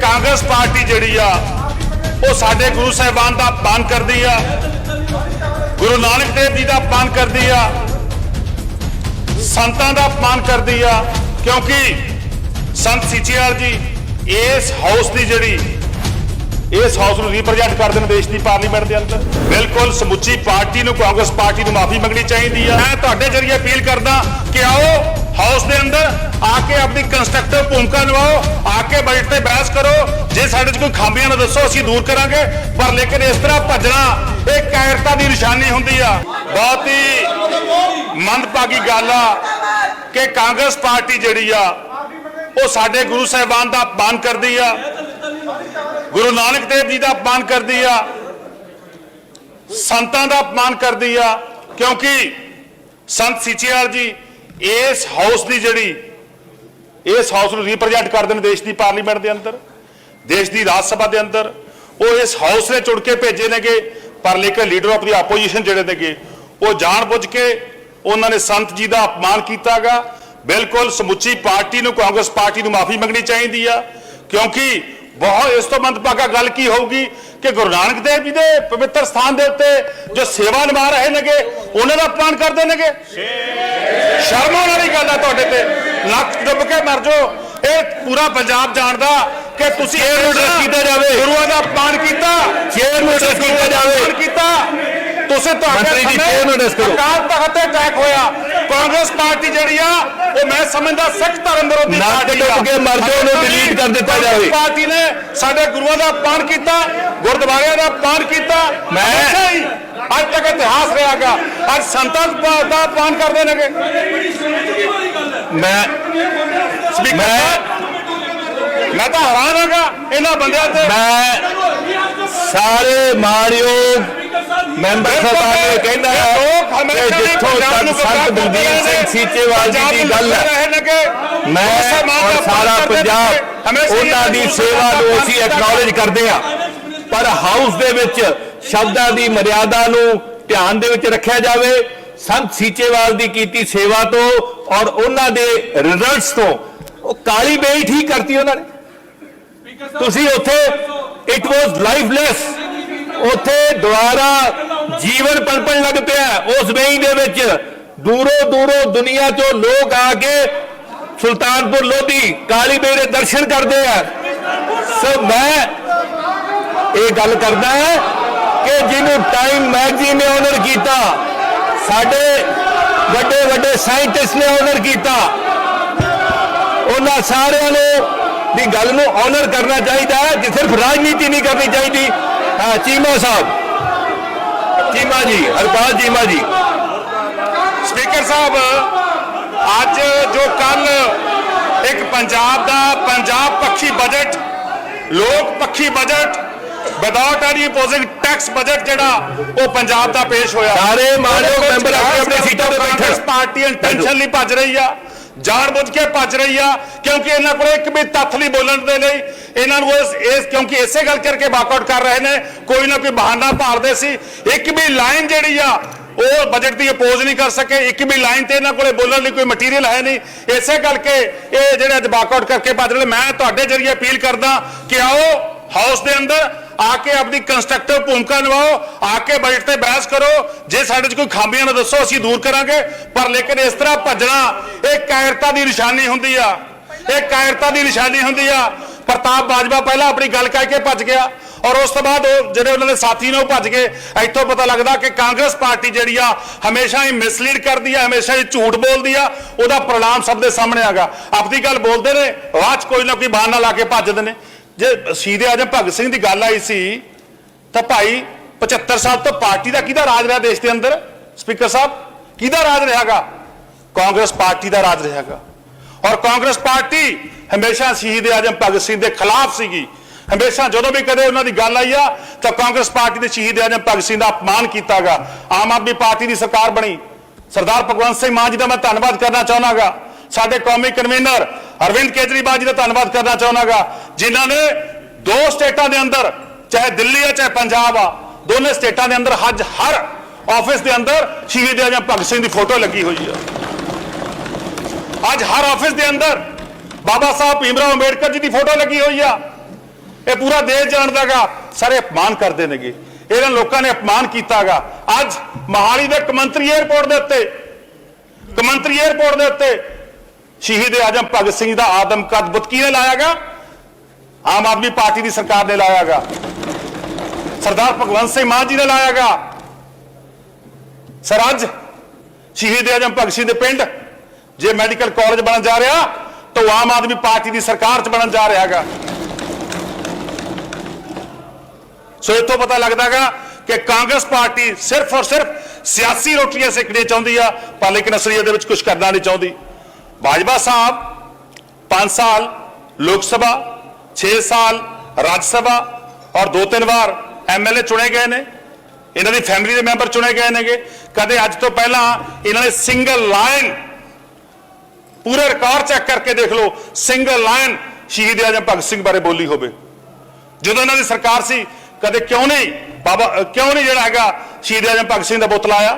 Congress party ਜਿਹੜੀ ਆ, ਉਹ ਸਾਡੇ ਗੁਰੂ ਸਾਹਿਬਾਨ ਦਾ ਪਾਨ ਕਰਦੀ ਆ, ਗੁਰੂ ਨਾਨਕ ਦੇਵ ਜੀ ਦਾ ਪਾਨ ਕਰਦੀ ਆ, ਸੰਤਾਂ ਦਾ ਪਾਨ ਕਰਦੀ ਆ, ਕਿਉਂਕਿ ਸੰਤ ਸੀਚੇਵਾਲ ਜੀ ਇਸ ਹਾਊਸ ਦੀ ਜਿਹੜੀ ਇਸ ਹਾਊਸ ਨੂੰ ਰਿਪਰੈਜ਼ੈਂਟ ਕਰਦੇ ਨੇ ਦੇਸ਼ ਦੀ ਪਾਰਲੀਮੈਂਟ ਦੇ ਅੰਦਰ। ਬਿਲਕੁਲ ਸਮੁੱਚੀ ਪਾਰਟੀ ਨੂੰ ਕਾਂਗਰਸ ਪਾਰਟੀ ਨੂੰ ਮਾਫੀ ਮੰਗਣੀ ਚਾਹੀਦੀ ਆ। ਮੈਂ ਤੁਹਾਡੇ ਜਰੀਏ ਅਪੀਲ ਕਰਦਾ ਕਿ ਆਓ ਹਾਊਸ ਦੇ ਅੰਦਰ ਆ ਕੇ ਆਪਣੀ ਕੰਸਟਰਕਟਿਵ ਭੂਮਿਕਾ ਨਿਭਾਓ, ਆ ਕੇ ਬਜਟ ਤੇ ਬਹਿਸ ਕਰੋ। ਜੇ ਸਾਡੇ 'ਚ ਕੋਈ ਖਾਮੀਆਂ ਨਾ ਦੱਸੋ, ਅਸੀਂ ਦੂਰ ਕਰਾਂਗੇ। ਪਰ ਲੇਕਿਨ ਇਸ ਤਰ੍ਹਾਂ ਭੱਜਣਾ, ਇਹ ਕਾਇਰਤਾ ਦੀ ਨਿਸ਼ਾਨੀ ਹੁੰਦੀ ਆ। ਬਹੁਤ ਹੀ ਮੰਦਭਾਗੀ ਗੱਲ ਆ ਕਿ ਕਾਂਗਰਸ ਪਾਰਟੀ ਜਿਹੜੀ ਆ, ਉਹ ਸਾਡੇ ਗੁਰੂ ਸਾਹਿਬਾਨ ਦਾ ਅਪਮਾਨ ਕਰਦੀ ਆ। ਗੁਰੂ ਨਾਨਕ ਦੇਵ ਜੀ ਦਾ ਅਪਮਾਨ ਕਰਦੀ ਆ, ਸੰਤਾਂ ਦਾ ਅਪਮਾਨ ਕਰਦੀ ਆ, ਕਿਉਂਕਿ ਸੰਤ ਸੀਚੇਵਾਲ ਜੀ ਇਸ ਹਾਊਸ ਦੀ ਜਿਹੜੀ, ਇਸ ਹਾਊਸ ਨੂੰ ਰਿਪਰੈਜ਼ੈਂਟ ਕਰਦੇ ਨੇ ਦੇਸ਼ ਦੀ ਪਾਰਲੀਮੈਂਟ ਦੇ ਅੰਦਰ, ਦੇਸ਼ ਦੀ ਰਾਜ ਸਭਾ ਦੇ ਅੰਦਰ, ਉਹ ਇਸ ਹਾਊਸ ਨੇ ਚੁਣ ਕੇ ਭੇਜੇ ਨੇਗੇ, ਪਰ ਲੇਕਿਨ ਲੀਡਰ ਆਫ ਦੀ ਆਪੋਜੀਸ਼ਨ ਜਿਹੜੇ ਨੇਗੇ, ਉਹ ਜਾਣ ਬੁੱਝ ਕੇ ਉਹਨਾਂ ਨੇ ਸੰਤ ਜੀ ਦਾ ਅਪਮਾਨ ਕੀਤਾਗਾ। ਬਿਲਕੁਲ ਸਮੁੱਚੀ ਪਾਰਟੀ ਨੂੰ, ਕਾਂਗਰਸ ਪਾਰਟੀ ਨੂੰ ਮਾਫੀ ਮੰਗਣੀ ਚਾਹੀਦੀ ਆ, ਕਿਉਂਕਿ ਬਹੁਤ ਇਸ ਤੋਂ ਮੰਦਭਾਗਾ ਗੱਲ ਕੀ ਹੋਊਗੀ ਕਿ ਗੁਰੂ ਨਾਨਕ ਦੇਵ ਜੀ ਦੇ ਪਵਿੱਤਰ ਸਥਾਨ ਦੇ ਉੱਤੇ ਜੋ ਸੇਵਾ ਨਿਭਾ ਰਹੇ ਨੇਗੇ ਉਹਨਾਂ ਦਾ ਅਪਮਾਨ ਕਰਦੇ ਨੇਗੇ ਸ਼ਰਮ ਆਉਣ ਵਾਲੀ ਗੱਲ ਆ ਤੁਹਾਡੇ ਤੇ। ਨੱਕ ਡੁੱਬ ਕੇ ਮਰ ਜਾਓ। ਇਹ ਪੂਰਾ ਪੰਜਾਬ ਜਾਣਦਾ ਕਿ ਤੁਸੀਂ ਨੂੰ address ਕੀਤਾ ਜਾਵੇ। ਗੁਰੂਆਂ ਦਾ ਅਪਮਾਨ ਕੀਤਾ। ਚੇਅਰ ਨੂੰ ਕੀਤਾ ਜਾਵੇ। ਕੀਤਾ। ਤੁਸੀਂ ਤੁਹਾਡੇ ਮੰਤਰੀ ਜੀ, ਨੂੰ ਕਰੋ। ਅਕਾਲ ਤਖਤ ਤੇ ਅਟੈਕ ਹੋਇਆ। ਕਾਂਗਰਸ ਪਾਰਟੀ ਜਿਹੜੀ ਆ ਉਹ ਮੈਂ ਸਮਝਦਾ ਸਖਤ ਧਰਮ ਵਿਰੋਧੀ ਨੱਕ। ਡੁੱਬ ਕੇ ਮਰ ਜਾਓ, ਉਹਨੂੰ delete ਕਰ ਦਿੱਤਾ ਜਾਵੇ। ਪਾਰਟੀ ਨੇ ਸਾਡੇ ਗੁਰੂਆਂ ਦਾ ਅਪਮਾਨ ਕੀਤਾ ਗੁਰਦੁਆਰਿਆਂ ਦਾ ਅਪਮਾਨ ਕੀਤਾ ਮੈਂ- ਅੱਜ ਤੱਕ ਇਤਿਹਾਸ ਰਿਹਾਗਾ ਅੱਜ ਸੰਤਾਂ ਦਾ ਅਪਮਾਨ ਕਰਦੇ ਨੇਗੇ ਮੈਂ ਸਪੀਕਰ ਮੈਂ ਤਾਂ ਹੈਰਾਨ ਹਾਂਗਾ ਇਹਨਾਂ ਬੰਦਿਆਂ ਤੇ ਮੈਂ ਸਾਰੇ ਮਾਣਯੋਗ ਮੈਂਬਰ ਸਾਹਿਬਾਨ ਨੂੰ ਕਹਿੰਦਾ ਹੈ ਕਿ ਜਿੱਥੋਂ ਤੱਕ ਨੂੰ ਸੰਤ ਬਲਬੀਰ ਸਿੰਘ ਸੀਚੇਵਾਲ ਜੀ ਦੀ ਗੱਲ ਹੈ। ਮੈਂ ਔਰ ਸਾਰਾ ਪੰਜਾਬ ਉਹਨਾਂ ਦੀ ਸੇਵਾ ਨੂੰ ਅਸੀਂ ਐਕਨੋਲਜ ਕਰਦੇ ਹਾਂ। ਪਰ ਹਾਊਸ ਦੇ ਵਿੱਚ ਸ਼ਬਦਾਂ ਦੀ ਮਰਿਆਦਾ ਨੂੰ ਧਿਆਨ ਦੇ ਵਿੱਚ ਰੱਖਿਆ ਜਾਵੇ ਸੰਤ ਸੀਚੇਵਾਲ ਦੀ ਕੀਤੀ ਸੇਵਾ ਤੋਂ ਔਰ ਉਹਨਾਂ ਦੇ ਰਿਜ਼ਲਟਸ ਤੋਂ। ਉਹ ਕਾਲੀ ਬੇਈ ਠੀਕ ਕਰਤੀ ਉਹਨਾਂ ਨੇ। ਤੁਸੀਂ ਉੱਥੇ ਇਟ ਵਾਸ ਲਾਈਫਲੈਸ ਉੱਥੇ ਦੁਆਰਾ ਜੀਵਨ ਪਲਪਣ ਲੱਗ ਪਿਆ ਉਸ ਵੇਈ ਦੇ ਵਿੱਚ ਦੂਰੋਂ ਦੂਰੋਂ ਦੁਨੀਆ ਚੋਂ ਲੋਕ ਆ ਕੇ ਸੁਲਤਾਨਪੁਰ ਲੋਧੀ, ਕਾਲੀ ਬੇਈ ਦੇ ਦਰਸ਼ਨ ਕਰਦੇ ਆ। ਸੋ ਮੈਂ ਇਹ ਗੱਲ ਕਰਦਾ ਹੈ ਕਿ ਜਿਹਨੂੰ ਟਾਈਮ ਮੈਗਜ਼ੀਨ ਨੇ ਆਨਰ ਕੀਤਾ, ਸਾਡੇ ਵੱਡੇ ਵੱਡੇ ਸਾਇੰਟਿਸਟ ਨੇ ਆਨਰ ਕੀਤਾ, ਉਹਨਾਂ ਸਾਰਿਆਂ ਨੂੰ ਦੀ ਗੱਲ ਨੂੰ ਆਨਰ ਕਰਨਾ ਚਾਹੀਦਾ ਹੈ, ਕਿ ਸਿਰਫ ਰਾਜਨੀਤੀ ਨਹੀਂ ਕਰਨੀ ਚਾਹੀਦੀ। ਹਾਂ ਚੀਮਾ ਸਾਹਿਬ। ਚੀਮਾ ਜੀ ਹਰਪਾਲ ਚੀਮਾ ਜੀ। ਸਪੀਕਰ ਸਾਹਿਬ ਅੱਜ ਜੋ ਕੱਲ ਇੱਕ ਪੰਜਾਬ ਦਾ ਪੰਜਾਬ ਪੱਖੀ ਬਜਟ ਲੋਕ ਪੱਖੀ budget without any opposing tax budget ਜਿਹੜਾ ਉਹ ਪੰਜਾਬ ਦਾ ਪੇਸ਼ ਹੋਇਆ। ਸਾਰੇ ਮਾਨਯੋਗ ਮੈਂਬਰ ਆਪਣੀ ਆਪਣੀ ਸੀਟਾਂ ਤੇ ਬੈਠਣ। ਕਾਂਗਰਸ ਪਾਰਟੀ ਇੰਟੈਂਸ਼ਨਲੀ ਭੱਜ ਰਹੀ ਆ। ਜਾਣ ਬੁੱਝ ਕੇ ਭੱਜ ਰਹੀ ਆ, ਕਿਉਂਕਿ ਇਹਨਾਂ ਕੋਲ ਇੱਕ ਵੀ ਤੱਥ ਨਹੀਂ ਬੋਲਣ ਦੇ ਲਈ। ਇਹਨਾਂ ਨੂੰ ਇਸ ਕਿਉਂਕਿ ਇਸੇ ਗੱਲ ਕਰਕੇ ਵਾਕਆਊਟ ਕਰ ਰਹੇ ਨੇ, ਕੋਈ ਨਾ ਕੋਈ ਬਹਾਨਾ ਭਾਲਦੇ ਸੀ। ਇੱਕ ਵੀ ਲਾਈਨ ਜਿਹੜੀ ਆ, ਉਹ ਬਜਟ ਦੀ ਅਪੋਜ਼ ਨਹੀਂ ਕਰ ਸਕੇ। ਇੱਕ ਵੀ ਲਾਈਨ ਤੇ ਇਹਨਾਂ ਕੋਲੇ ਬੋਲਣ ਲਈ ਕੋਈ ਮਟੀਰੀਅਲ ਹੈ ਨਹੀਂ। ਇਸੇ ਕਰਕੇ ਇਹ ਜਿਹੜੇ ਅੱਜ ਵਾਕਆਊਟ ਕਰਕੇ ਭੱਜ ਰਹੇ ਮੈਂ ਤੁਹਾਡੇ ਜਰੀਏ ਅਪੀਲ ਕਰਦਾ ਕਿ ਆਓ ਹਾਊਸ ਦੇ ਅੰਦਰ ਆ ਕੇ ਆਪਣੀ ਕੰਸਟਰਕਟਿਵ ਭੂਮਿਕਾ ਨਿਭਾਓ, ਆ ਕੇ ਬਜਟ ਤੇ ਬਹਿਸ ਕਰੋ। ਜੇ ਸਾਡੇ 'ਚ ਕੋਈ ਖਾਮੀਆਂ ਨਾ ਦੱਸੋ, ਅਸੀਂ ਦੂਰ ਕਰਾਂਗੇ। ਪਰ ਲੇਕਿਨ ਇਸ ਤਰ੍ਹਾਂ ਭੱਜਣਾ ਇਹ ਕਾਇਰਤਾ ਦੀ ਨਿਸ਼ਾਨੀ ਹੁੰਦੀ ਆ। ਇਹ ਕਾਇਰਤਾ ਦੀ ਨਿਸ਼ਾਨੀ ਹੁੰਦੀ ਆ। ਪ੍ਰਤਾਪ ਬਾਜਵਾ ਪਹਿਲਾਂ ਆਪਣੀ ਗੱਲ ਕਹਿ ਕੇ ਭੱਜ ਗਿਆ ਔਰ ਉਸ ਤੋਂ ਬਾਅਦ ਉਹ ਜਿਹੜੇ ਉਹਨਾਂ ਦੇ ਸਾਥੀ ਨੇ ਉਹ ਭੱਜ ਗਏ। ਇੱਥੋਂ ਪਤਾ ਲੱਗਦਾ ਕਿ ਕਾਂਗਰਸ ਪਾਰਟੀ ਜਿਹੜੀ ਆ, ਹਮੇਸ਼ਾ ਹੀ ਮਿਸਲੀਡ ਕਰਦੀ ਆ, ਹਮੇਸ਼ਾ ਹੀ ਝੂਠ ਬੋਲਦੀ ਆ। ਉਹਦਾ ਪ੍ਰਣਾਮ ਸਭ ਦੇ ਸਾਹਮਣੇ ਆਗਾ ਆਪਦੀ ਗੱਲ ਬੋਲਦੇ ਨੇ ਰਾਜ ਕੋਈ ਨਾ ਕੋਈ ਬਹਾਨਾ ਲਾ ਕੇ ਭੱਜਦੇ ਨੇ। ਜੇ ਸ਼ਹੀਦ ਆਜਮ ਭਗਤ ਸਿੰਘ ਦੀ ਗੱਲ ਆਈ ਸੀ, ਤਾਂ ਭਾਈ 75 ਸਾਲ ਤੋਂ ਪਾਰਟੀ ਦਾ ਕਿਹਦਾ ਰਾਜ ਰਿਹਾ ਦੇਸ਼ ਦੇ ਅੰਦਰ? ਸਪੀਕਰ ਸਾਹਿਬ, ਕਿਹਦਾ ਰਾਜ ਰਿਹਾਗਾ ਕਾਂਗਰਸ ਪਾਰਟੀ ਦਾ ਰਾਜ ਰਿਹਾਗਾ ਔਰ ਕਾਂਗਰਸ ਪਾਰਟੀ ਹਮੇਸ਼ਾ ਸ਼ਹੀਦ ਆਜਮ ਭਗਤ ਸਿੰਘ ਦੇ ਖਿਲਾਫ ਸੀਗੀ। ਹਮੇਸ਼ਾ ਜਦੋਂ ਵੀ ਕਦੇ ਉਹਨਾਂ ਦੀ ਗੱਲ ਆਈ ਆ, ਤਾਂ ਕਾਂਗਰਸ ਪਾਰਟੀ ਦੇ ਸ਼ਹੀਦ ਆਜਮ ਭਗਤ ਸਿੰਘ ਦਾ ਅਪਮਾਨ ਕੀਤਾਗਾ। ਆਮ ਆਦਮੀ ਪਾਰਟੀ ਦੀ ਸਰਕਾਰ ਬਣੀ। ਸਰਦਾਰ ਭਗਵੰਤ ਸਿੰਘ ਮਾਨ ਜੀ ਦਾ ਮੈਂ ਧੰਨਵਾਦ ਕਰਨਾ ਚਾਹੁੰਦਾਗਾ ਸਾਡੇ ਕੌਮੀ ਕਨਵੀਨਰ ਅਰਵਿੰਦ ਕੇਜਰੀਵਾਲ ਜੀ ਦਾ ਧੰਨਵਾਦ ਕਰਨਾ ਚਾਹੁੰਦਾਗਾ ਜਿਨ੍ਹਾਂ ਨੇ ਦੋ ਸਟੇਟਾਂ ਦੇ ਅੰਦਰ, ਚਾਹੇ ਦਿੱਲੀ ਆ, ਚਾਹੇ ਪੰਜਾਬ ਆ, ਦੋਨੇ ਸਟੇਟਾਂ ਦੇ ਅੰਦਰ ਅੱਜ ਹਰ ਆਫਿਸ ਦੇ ਅੰਦਰ ਸ਼ਹੀਦ ਆਜਮ ਭਗਤ ਸਿੰਘ ਦੀ ਫੋਟੋ ਲੱਗੀ ਹੋਈ ਆ। ਅੱਜ ਹਰ ਆਫਿਸ ਦੇ ਅੰਦਰ ਬਾਬਾ ਸਾਹਿਬ ਭੀਮਰਾਓ ਅੰਬੇਡਕਰ ਜੀ ਦੀ ਫੋਟੋ ਲੱਗੀ ਹੋਈ ਆ। ਇਹ ਪੂਰਾ ਦੇਸ਼ ਜਾਣਦਾਗਾ ਸਾਰੇ ਅਪਮਾਨ ਕਰਦੇ ਨੇਗੇ। ਇਹਨਾਂ ਲੋਕਾਂ ਨੇ ਅਪਮਾਨ ਕੀਤਾਗਾ ਅੱਜ ਮਹਾਲੀ ਦੇ ਕਮੰਤਰੀ 에ਅਰਪੋਰਟ ਦੇ ਉੱਤੇ, ਕਮੰਤਰੀ 에ਅਰਪੋਰਟ ਦੇ ਉੱਤੇ ਸ਼ਹੀਦ ਆਜਮ ਭਗਤ ਸਿੰਘ ਦਾ ਆਦਮ ਕਦ ਬੁੱਤ ਕਿਹਨੇ ਲਾਇਆਗਾ ਆਮ ਆਦਮੀ ਪਾਰਟੀ ਦੀ ਸਰਕਾਰ ਨੇ ਲਾਇਆਗਾ ਸਰਦਾਰ ਭਗਵੰਤ ਸਿੰਘ ਮਾਨ ਜੀ ਨੇ ਲਾਇਆਗਾ ਸਰ, ਅੱਜ ਸ਼ਹੀਦ ਆਜਮ ਭਗਤ ਸਿੰਘ ਦੇ ਪਿੰਡ ਜੇ ਮੈਡੀਕਲ ਕਾਲਜ ਬਣਨ ਜਾ ਰਿਹਾ, ਤਾਂ ਉਹ ਆਮ ਆਦਮੀ ਪਾਰਟੀ ਦੀ ਸਰਕਾਰ ਚ ਬਣਨ ਜਾ ਰਿਹਾ ਹੈਗਾ। ਸੋ ਇੱਥੋਂ ਪਤਾ ਲੱਗਦਾਗਾ ਕਿ ਕਾਂਗਰਸ ਪਾਰਟੀ ਸਿਰਫ ਔਰ ਸਿਰਫ ਸਿਆਸੀ ਰੋਟੀਆਂ ਸੇਕਣੀਆਂ ਚਾਹੁੰਦੀ ਆ, ਪਰ ਲੇਕਿਨ ਅਸਲੀਅਤ ਦੇ ਵਿੱਚ ਕੁਝ ਕਰਨਾ ਨਹੀਂ ਚਾਹੁੰਦੀ। ਬਾਜਵਾ ਸਾਹਿਬ 5 ਸਾਲ ਲੋਕ ਸਭਾ 6 ਸਾਲ ਰਾਜ ਸਭਾ ਔਰ ਦੋ ਤਿੰਨ ਵਾਰ ਐਮਐਲਏ ਚੁਣੇ ਗਏ ਨੇ। ਇਹਨਾਂ ਦੀ ਫੈਮਿਲੀ ਦੇ ਮੈਂਬਰ ਚੁਣੇ ਗਏ ਨੇਗੇ। ਕਦੇ ਅੱਜ ਤੋਂ ਪਹਿਲਾਂ ਇਹਨਾਂ ਨੇ ਸਿੰਗਲ ਲਾਈਨ ਪੂਰੇ ਰਿਕਾਰਡ ਚੈੱਕ ਕਰਕੇ ਦੇਖ ਲਓ ਸਿੰਗਲ ਲਾਈਨ ਸ਼ਹੀਦ ਆਜਮ ਭਗਤ ਸਿੰਘ ਬਾਰੇ ਬੋਲੀ ਹੋਵੇ। ਜਦੋਂ ਇਹਨਾਂ ਦੀ ਸਰਕਾਰ ਸੀ, ਕਦੇ ਕਿਉਂ ਨਹੀਂ ਬਾਬਾ ਕਿਉਂ ਨਹੀਂ ਜਿਹੜਾ ਹੈਗਾ ਸ਼ਹੀਦ ਆਜਮ ਭਗਤ ਸਿੰਘ ਦਾ ਬੁੱਤ ਲਾਇਆ?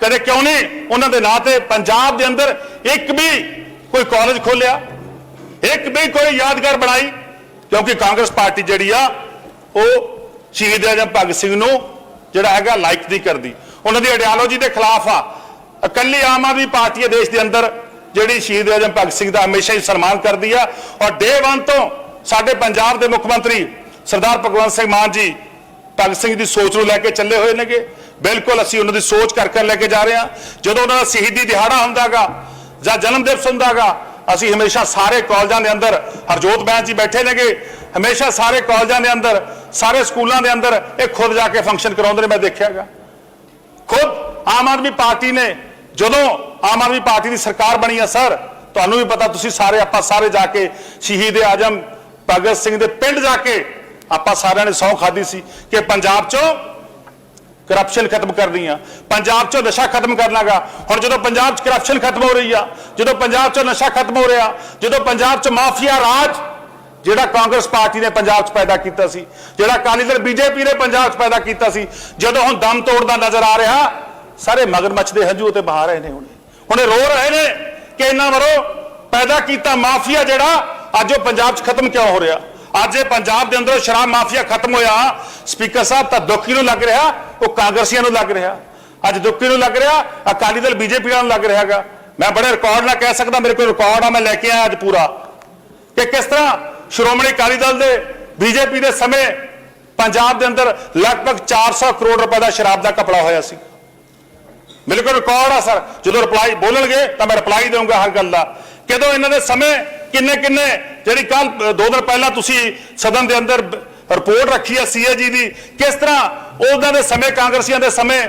ਕਦੇ ਕਿਉਂ ਨਹੀਂ ਉਹਨਾਂ ਦੇ ਨਾਂ ਤੇ ਪੰਜਾਬ ਦੇ ਅੰਦਰ ਇੱਕ ਵੀ ਕੋਈ ਕਾਲਜ ਖੋਲਿਆ ਇੱਕ ਵੀ ਕੋਈ ਯਾਦਗਾਰ ਬਣਾਈ? ਕਿਉਂਕਿ ਕਾਂਗਰਸ ਪਾਰਟੀ ਜਿਹੜੀ ਆ, ਉਹ ਸ਼ਹੀਦ ਆਜਮ ਭਗਤ ਸਿੰਘ ਨੂੰ ਜਿਹੜਾ ਹੈਗਾ ਲਾਈਕ ਦੀ ਕਰਦੀ। ਉਹਨਾਂ ਦੀ ਆਈਡੀਓਲੋਜੀ ਦੇ ਖਿਲਾਫ ਆ। ਇਕੱਲੀ ਆਮ ਆਦਮੀ ਪਾਰਟੀ ਹੈ ਦੇਸ਼ ਦੇ ਅੰਦਰ। ਜਿਹੜੀ ਸ਼ਹੀਦ ਆਜਮ ਭਗਤ ਸਿੰਘ ਦਾ ਹਮੇਸ਼ਾ ਹੀ ਸਨਮਾਨ ਕਰਦੀ ਆ। ਔਰ ਡੇ ਵਨ ਤੋਂ ਸਾਡੇ ਪੰਜਾਬ ਦੇ ਮੁੱਖ ਮੰਤਰੀ ਸਰਦਾਰ ਭਗਵੰਤ ਸਿੰਘ ਮਾਨ ਜੀ ਭਗਤ ਸਿੰਘ ਦੀ ਸੋਚ ਨੂੰ ਲੈ ਕੇ ਚੱਲੇ ਹੋਏ ਨੇਗੇ। ਬਿਲਕੁਲ ਅਸੀਂ ਉਹਨਾਂ ਦੀ ਸੋਚ ਕਰ ਕਰ ਲੈ ਕੇ ਜਾ ਰਹੇ ਹਾਂ। ਜਦੋਂ ਉਹਨਾਂ ਦਾ ਸ਼ਹੀਦੀ ਦਿਹਾੜਾ ਹੁੰਦਾਗਾ ਜਾਂ ਜਨਮ ਦਿਵਸ ਹੁੰਦਾਗਾ, ਅਸੀਂ ਹਮੇਸ਼ਾ ਸਾਰੇ ਕਾਲਜਾਂ ਦੇ ਅੰਦਰ ਹਰਜੋਤ ਬੈਂਚ ਜੀ ਬੈਠੇ ਨੇਗੇ। ਹਮੇਸ਼ਾ ਸਾਰੇ ਕਾਲਜਾਂ ਦੇ ਅੰਦਰ, ਸਾਰੇ ਸਕੂਲਾਂ ਦੇ ਅੰਦਰ ਇਹ ਖੁਦ ਜਾ ਕੇ ਫੰਕਸ਼ਨ ਕਰਾਉਂਦੇ ਨੇ, ਮੈਂ ਦੇਖਿਆਗਾ ਖੁਦ ਆਮ ਆਦਮੀ ਪਾਰਟੀ ਨੇ ਜਦੋਂ ਆਮ ਆਦਮੀ ਪਾਰਟੀ ਦੀ ਸਰਕਾਰ ਬਣੀ ਆ ਸਰ, ਤੁਹਾਨੂੰ ਵੀ ਪਤਾ ਤੁਸੀਂ ਸਾਰੇ, ਆਪਾਂ ਸਾਰੇ ਜਾ ਕੇ ਸ਼ਹੀਦ ਆਜਮ, ਭਗਤ ਸਿੰਘ ਦੇ ਪਿੰਡ ਜਾ ਕੇ ਆਪਾਂ ਸਾਰਿਆਂ ਨੇ ਸਹੁੰ ਖਾਦੀ ਸੀ ਕਿ ਪੰਜਾਬ 'ਚੋਂ ਕਰਪਸ਼ਨ ਖਤਮ ਕਰਨੀ ਆ। ਪੰਜਾਬ 'ਚੋਂ ਨਸ਼ਾ ਖਤਮ ਕਰਨਾਗਾ ਹੁਣ ਜਦੋਂ ਪੰਜਾਬ 'ਚ ਕਰਪਸ਼ਨ ਖਤਮ ਹੋ ਰਹੀ ਆ, ਜਦੋਂ ਪੰਜਾਬ 'ਚੋਂ ਨਸ਼ਾ ਖਤਮ ਹੋ ਰਿਹਾ, ਜਦੋਂ ਪੰਜਾਬ 'ਚ ਮਾਫੀਆ ਰਾਜ, ਜਿਹੜਾ ਕਾਂਗਰਸ ਪਾਰਟੀ ਨੇ ਪੰਜਾਬ 'ਚ ਪੈਦਾ ਕੀਤਾ ਸੀ, ਜਿਹੜਾ ਅਕਾਲੀ ਦਲ ਬੀਜੇਪੀ ਨੇ ਪੰਜਾਬ 'ਚ ਪੈਦਾ ਕੀਤਾ ਸੀ, ਜਦੋਂ ਹੁਣ ਦਮ ਤੋੜਦਾ ਨਜ਼ਰ ਆ ਰਿਹਾ ਸਾਰੇ ਮਗਰਮੱਛ ਦੇ ਹੰਝੂ ਤੇ ਬਹਾ ਰਹੇ ਨੇ ਹੁਣੇ। ਹੁਣੇ ਰੋ ਰਹੇ ਨੇ ਕਿ ਇਹਨਾਂ ਵਰੋ ਪੈਦਾ ਕੀਤਾ ਮਾਫੀਆ ਜਿਹੜਾ ਅੱਜ ਉਹ ਪੰਜਾਬ 'ਚ ਖਤਮ ਕਿਉਂ ਹੋ ਰਿਹਾ? ਅੱਜ ਇਹ ਪੰਜਾਬ ਦੇ ਅੰਦਰ ਸ਼ਰਾਬ ਮਾਫੀਆ ਖਤਮ ਹੋਇਆ। ਸਪੀਕਰ ਸਾਹਿਬ, ਤਾਂ ਦੁਖੀ ਨੂੰ ਲੱਗ ਰਿਹਾ, ਉਹ ਕਾਂਗਰਸੀਆਂ ਨੂੰ ਲੱਗ ਰਿਹਾ। ਅੱਜ ਦੁੱਖੀ ਨੂੰ ਲੱਗ ਰਿਹਾ, ਅਕਾਲੀ ਦਲ ਬੀਜੇਪੀ ਨੂੰ ਲੱਗ ਰਿਹਾਗਾ ਮੈਂ ਬੜੇ ਰਿਕਾਰਡ ਨਾਲ ਕਹਿ ਸਕਦਾ, ਮੇਰੇ ਕੋਲ ਰਿਕਾਰਡ ਆ, ਮੈਂ ਲੈ ਕੇ ਆਇਆ ਅੱਜ ਪੂਰਾ। ਕਿ ਕਿਸ ਤਰ੍ਹਾਂ ਸ਼੍ਰੋਮਣੀ ਅਕਾਲੀ ਦਲ ਦੇ ਬੀਜੇਪੀ ਦੇ ਸਮੇਂ ਪੰਜਾਬ ਦੇ ਅੰਦਰ ਲਗਭਗ 400 ਕਰੋੜ ਰੁਪਏ ਦਾ ਸ਼ਰਾਬ ਦਾ ਕਪੜਾ ਹੋਇਆ ਸੀ। ਮੇਰੇ ਕੋਲ ਰਿਕਾਰਡ ਆ ਸਰ ਜਦੋਂ ਰਿਪਲਾਈ ਬੋਲਣਗੇ, ਤਾਂ ਮੈਂ ਰਿਪਲਾਈ ਦੇਵਾਂਗਾ ਹਰ ਗੱਲ ਦਾ। ਕਿਦੋਂ ਇਹਨਾਂ ਦੇ ਸਮੇਂ, ਕਿੰਨੇ ਕਿੰਨੇ? ਜਿਹੜੀ ਕੱਲ ਦੋ ਦਿਨ ਪਹਿਲਾਂ ਤੁਸੀਂ ਸਦਨ ਦੇ ਅੰਦਰ ਰਿਪੋਰਟ ਰੱਖੀ ਹੈ ਸੀਏਜੀ ਦੀ, ਕਿਸ ਤਰ੍ਹਾਂ ਉਹਨਾਂ ਦੇ ਸਮੇਂ, ਕਾਂਗਰਸੀਆਂ ਦੇ ਸਮੇਂ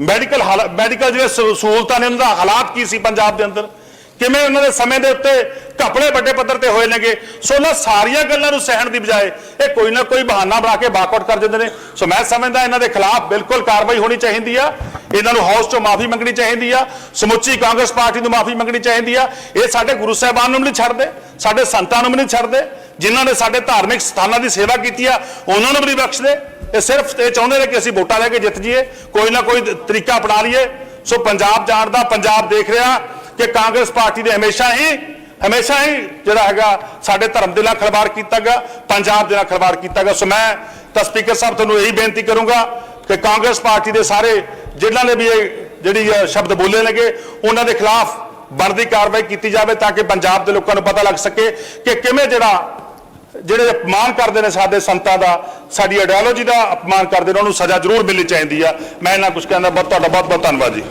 ਮੈਡੀਕਲ ਮੈਡੀਕਲ ਜਿਹੜੇ ਸਹੂਲਤਾਂ ਨੇ, ਉਹਨਾਂ ਦਾ ਹਾਲਾਤ ਕੀ ਸੀ ਪੰਜਾਬ ਦੇ ਅੰਦਰ? ਕਿਵੇਂ ਉਹਨਾਂ ਦੇ ਸਮੇਂ ਦੇ ਉੱਤੇ ਘਪਲੇ ਵੱਡੇ ਪੱਧਰ ਤੇ ਹੋਏ ਨੇਗੇ? ਸੋ ਉਹਨਾਂ ਸਾਰੀਆਂ ਗੱਲਾਂ ਨੂੰ ਸਹਿਣ ਦੀ ਬਜਾਏ ਇਹ ਕੋਈ ਨਾ ਕੋਈ ਬਹਾਨਾ ਬਣਾ ਕੇ ਬਾਕਆਊਟ ਕਰ ਦਿੰਦੇ ਨੇ। ਸੋ ਮੈਂ ਸਮਝਦਾ ਇਹਨਾਂ ਦੇ ਖਿਲਾਫ ਬਿਲਕੁਲ ਕਾਰਵਾਈ ਹੋਣੀ ਚਾਹੀਦੀ ਆ। ਇਹਨਾਂ ਨੂੰ ਹਾਊਸ ਤੋਂ ਮਾਫੀ ਮੰਗਣੀ ਚਾਹੀਦੀ ਆ। ਸਮੁੱਚੀ ਕਾਂਗਰਸ ਪਾਰਟੀ ਨੂੰ ਮਾਫੀ ਮੰਗਣੀ ਚਾਹੀਦੀ ਆ। ਇਹ ਸਾਡੇ ਗੁਰੂ ਸਾਹਿਬਾਨ ਨੂੰ ਵੀ ਨਹੀਂ ਛੱਡਦੇ, ਸਾਡੇ ਸੰਤਾਂ ਨੂੰ ਵੀ ਨਹੀਂ ਛੱਡਦੇ, ਜਿਨ੍ਹਾਂ ਨੇ ਸਾਡੇ ਧਾਰਮਿਕ ਸਥਾਨਾਂ ਦੀ ਸੇਵਾ ਕੀਤੀ ਆ, ਉਹਨਾਂ ਨੂੰ ਵੀ ਨਹੀਂ ਬਖਸ਼ਦੇ। ਇਹ ਸਿਰਫ ਇਹ ਚਾਹੁੰਦੇ ਨੇ ਕਿ ਅਸੀਂ ਵੋਟਾਂ ਲੈ ਕੇ ਜਿੱਤ ਜਾਈਏ, ਕੋਈ ਨਾ ਕੋਈ ਤਰੀਕਾ ਅਪਣਾ ਲਈਏ। ਸੋ ਪੰਜਾਬ ਜਾਣਦਾ, ਪੰਜਾਬ ਦੇਖ ਰਿਹਾ। ਕਿ ਕਾਂਗਰਸ ਪਾਰਟੀ ਨੇ ਹਮੇਸ਼ਾ ਹੀ ਹਮੇਸ਼ਾ ਹੀ ਜਿਹੜਾ ਹੈਗਾ ਸਾਡੇ ਧਰਮ ਦੇ ਨਾਲ ਖਿਲਵਾੜ ਕੀਤਾਗਾ ਪੰਜਾਬ ਦੇ ਨਾਲ ਖਿਲਵਾੜ ਕੀਤਾ ਕੀਤਾਗਾ ਸੋ ਮੈਂ ਤਾਂ ਸਪੀਕਰ ਸਾਹਿਬ ਤੁਹਾਨੂੰ ਇਹੀ ਬੇਨਤੀ ਕਰੂੰਗਾ ਕਿ ਕਾਂਗਰਸ ਪਾਰਟੀ ਦੇ ਸਾਰੇ ਜਿਨ੍ਹਾਂ ਨੇ ਵੀ ਇਹ ਜਿਹੜੀ ਅ, ਸ਼ਬਦ ਬੋਲੇ ਨੇਗੇ ਉਹਨਾਂ ਦੇ ਖਿਲਾਫ ਬਣਦੀ ਕਾਰਵਾਈ ਕੀਤੀ ਜਾਵੇ ਤਾਂ ਕਿ ਪੰਜਾਬ ਦੇ ਲੋਕਾਂ ਨੂੰ ਪਤਾ ਲੱਗ ਸਕੇ ਕਿ ਕਿਵੇਂ ਜਿਹੜਾ ਜਿਹੜੇ ਅਪਮਾਨ ਕਰਦੇ ਨੇ ਸਾਡੇ ਸੰਤਾਂ ਦਾ ਸਾਡੀ ਆਈਡੀਓਲੋਜੀ ਦਾ ਅਪਮਾਨ ਕਰਦੇ ਨੇ ਉਹਨਾਂ ਨੂੰ ਸਜ਼ਾ ਜ਼ਰੂਰ ਮਿਲਣੀ ਚਾਹੀਦੀ ਆ। ਮੈਂ ਇਹਨਾਂ ਕੁਝ ਕਹਿੰਦਾ ਬਹੁਤ ਤੁਹਾਡਾ ਬਹੁਤ ਬਹੁਤ ਧੰਨਵਾਦ ਜੀ।